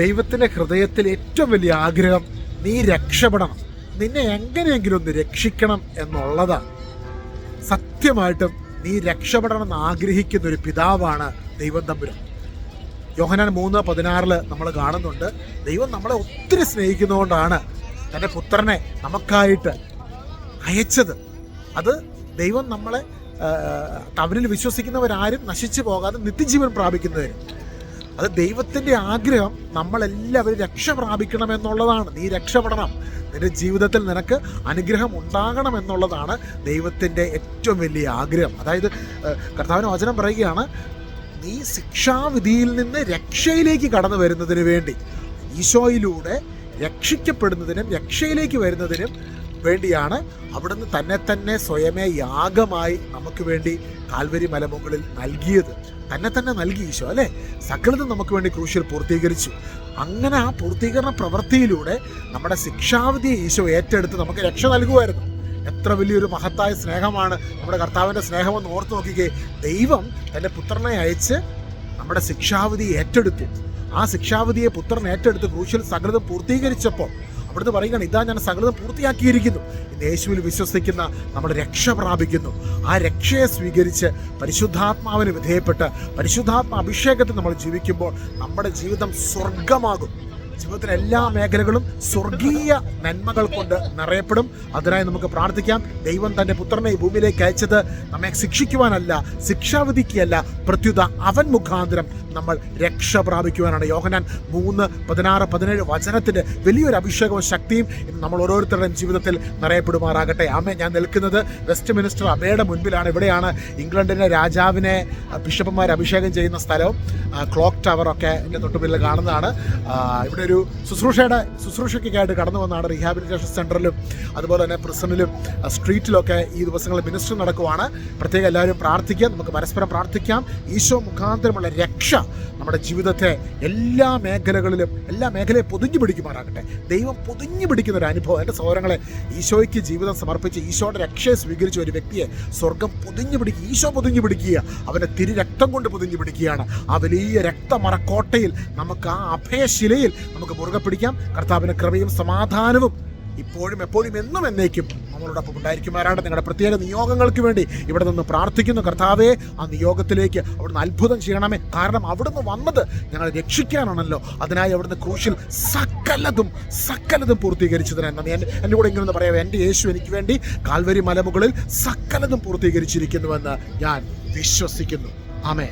ദൈവത്തിന്റെ ഹൃദയത്തിൽ ഏറ്റവും വലിയ ആഗ്രഹം നീ രക്ഷപ്പെടണം. നിന്നെ എങ്ങനെയെങ്കിലും ഒന്ന് രക്ഷിക്കണം എന്നുള്ളതാണ്. സത്യമായിട്ടും നീ രക്ഷപ്പെടണം എന്ന് ആഗ്രഹിക്കുന്ന ഒരു പിതാവാണ് ദൈവം തമ്പുരാൻ യോഹനാൻ മൂന്ന് പതിനാറിൽ നമ്മൾ കാണുന്നുണ്ട്. ദൈവം നമ്മളെ ഒത്തിരി സ്നേഹിക്കുന്നതുകൊണ്ടാണ് തന്റെ പുത്രനെ നമുക്കായിട്ട് അയച്ചത്. അത് ദൈവം നമ്മളെ അവരിൽ വിശ്വസിക്കുന്നവരാരും നശിച്ചു പോകാതെ നിത്യജീവൻ പ്രാപിക്കുന്നതിന് അത് ദൈവത്തിന്റെ ആഗ്രഹം നമ്മളെല്ലാവരും രക്ഷ പ്രാപിക്കണം എന്നുള്ളതാണ് നീ രക്ഷപ്പെടണം. നിന്റെ ജീവിതത്തിൽ നിനക്ക് അനുഗ്രഹം ഉണ്ടാകണം എന്നുള്ളതാണ് ദൈവത്തിന്റെ ഏറ്റവും വലിയ ആഗ്രഹം. അതായത് കർത്താവിന് വചനം പറയുകയാണ് നീ ശിക്ഷാവിധിയിൽ നിന്ന് രക്ഷയിലേക്ക് കടന്നു വരുന്നതിന് വേണ്ടി ഈശോയിലൂടെ രക്ഷിക്കപ്പെടുന്നതിനും രക്ഷയിലേക്ക് വരുന്നതിനും വേണ്ടിയാണ് അവിടുന്ന് തന്നെ തന്നെ സ്വയമേ യാഗമായി നമുക്ക് വേണ്ടി കാൽവരി മലമുകളിൽ നൽകിയത്. തന്നെ തന്നെ നൽകി ഈശോ അല്ലേ? സകലതും നമുക്ക് വേണ്ടി ക്രൂഷ്യൽ പൂർത്തീകരിച്ചു. അങ്ങനെ ആ പൂർത്തീകരണ പ്രവൃത്തിയിലൂടെ നമ്മുടെ ശിക്ഷാവിധിയെ ഈശോ ഏറ്റെടുത്ത് നമുക്ക് രക്ഷ നൽകുമായിരുന്നു. എത്ര വലിയൊരു മഹത്തായ സ്നേഹമാണ് നമ്മുടെ കർത്താവിന്റെ സ്നേഹമെന്ന് ഓർത്തു നോക്കിക്കേ. ദൈവം തന്റെ പുത്രനെ അയച്ച് നമ്മുടെ ശിക്ഷാവിധി ഏറ്റെടുത്തു. ആ ശിക്ഷാവിധിയെ പുത്രൻ ഏറ്റെടുത്ത് ക്രൂശിൽ സകലതും പൂർത്തീകരിച്ചപ്പോൾ അവിടുന്ന് പറയുകയാണ് ഇതാ ഞാൻ സകലതും പൂർത്തിയാക്കിയിരിക്കുന്നു. ഇന്ന് യേശുവിൽ വിശ്വസിക്കുന്ന നമ്മൾ രക്ഷ പ്രാപിക്കുന്നു. ആ രക്ഷയെ സ്വീകരിച്ച് പരിശുദ്ധാത്മാവിന് വിധേയപ്പെട്ട് പരിശുദ്ധാത്മ അഭിഷേകത്തിൽ നമ്മൾ ജീവിക്കുമ്പോൾ നമ്മുടെ ജീവിതം സ്വർഗമാകും ജീവിതത്തിലെ എല്ലാ മേഖലകളും സ്വർഗീയ നന്മകൾ കൊണ്ട് നിറയപ്പെടും. അതിനായി നമുക്ക് പ്രാർത്ഥിക്കാം. ദൈവം തന്റെ പുത്രനെ ഈ ഭൂമിയിലേക്ക് അയച്ചത് നമ്മെ ശിക്ഷിക്കുവാനല്ല ശിക്ഷാവിധിക്കല്ല. പ്രത്യുത അവൻ മുഖാന്തരം നമ്മൾ രക്ഷ പ്രാപിക്കുവാനാണ്. യോഹനാൻ മൂന്ന് പതിനാറ് പതിനേഴ് വചനത്തിന്റെ വലിയൊരു അഭിഷേകവും ശക്തിയും നമ്മൾ ഓരോരുത്തരുടെയും ജീവിതത്തിൽ നിറയപ്പെടുമാറാകട്ടെ. ആമേ ഞാൻ നിൽക്കുന്നത് വെസ്റ്റ് മിനിസ്റ്റർ അബയുടെ മുൻപിലാണ്. ഇവിടെയാണ് ഇംഗ്ലണ്ടിലെ രാജാവിനെ ബിഷപ്പുമാർ അഭിഷേകം ചെയ്യുന്ന സ്ഥലവും ക്ലോക്ക് ടവർ ഒക്കെ എന്റെ തൊട്ടുപിന്നിൽ കാണുന്നതാണ്. ഇവിടെ ഒരു ശുശ്രൂഷയുടെ ശുശ്രൂഷയ്ക്കായിട്ട് കടന്നു വന്നാണ് റീഹാബിലിറ്റേഷൻ സെന്ററിലും അതുപോലെ തന്നെ പ്രിസണിലും സ്ട്രീറ്റിലൊക്കെ ഈ ദിവസങ്ങളിൽ മിനിസ്റ്റർ നടക്കുവാണ്. പ്രത്യേകം എല്ലാവരും പ്രാർത്ഥിക്കാം. നമുക്ക് പരസ്പരം പ്രാർത്ഥിക്കാം. ഈശോ മുഖാന്തരമുള്ള രക്ഷ നമ്മുടെ ജീവിതത്തെ എല്ലാ മേഖലകളിലും എല്ലാ മേഖലയും പൊതിഞ്ഞു പിടിക്കുമാറാകട്ടെ. ദൈവം പൊതിഞ്ഞു പിടിക്കുന്ന ഒരു അനുഭവം. എന്റെ സഹോദരങ്ങളെ ഈശോയ്ക്ക് ജീവിതം സമർപ്പിച്ച് ഈശോയുടെ രക്ഷയെ സ്വീകരിച്ച ഒരു വ്യക്തിയെ സ്വർഗം പൊതിഞ്ഞു പിടിക്കുക ഈശോ പൊതിഞ്ഞു പിടിക്കുക അവനെ തിരു രക്തം കൊണ്ട് പൊതിഞ്ഞു പിടിക്കുകയാണ്. ആ വലിയ രക്തമറക്കോട്ടയിൽ നമുക്ക് ആ അഭയശിലയിൽ നമുക്ക് മുറുകെ പിടിക്കാം. കർത്താവിന് ക്രമയും സമാധാനവും ഇപ്പോഴും എപ്പോഴും എന്നും എന്നേക്കും നമ്മളോടൊപ്പം ഉണ്ടായിരിക്കുമാരാണ് നിങ്ങളുടെ പ്രത്യേക നിയോഗങ്ങൾക്ക് വേണ്ടി ഇവിടെ നിന്ന് പ്രാർത്ഥിക്കുന്നു. കർത്താവെ ആ നിയോഗത്തിലേക്ക് അവിടുന്ന് അത്ഭുതം ചെയ്യണമേ. കാരണം അവിടുന്ന് വന്നത് ഞങ്ങളെ രക്ഷിക്കാനാണല്ലോ. അതിനായി അവിടുന്ന് ക്രൂശിൽ സകലതും സകലതും പൂർത്തീകരിച്ചതിന് നന്ദി. എന്റെ കൂടെ ഇങ്ങനെ പറയാം എന്റെ യേശു എനിക്ക് വേണ്ടി കാൽവരി മലമുകളിൽ സകലതും പൂർത്തീകരിച്ചിരിക്കുന്നുവെന്ന് ഞാൻ വിശ്വസിക്കുന്നു. ആമേ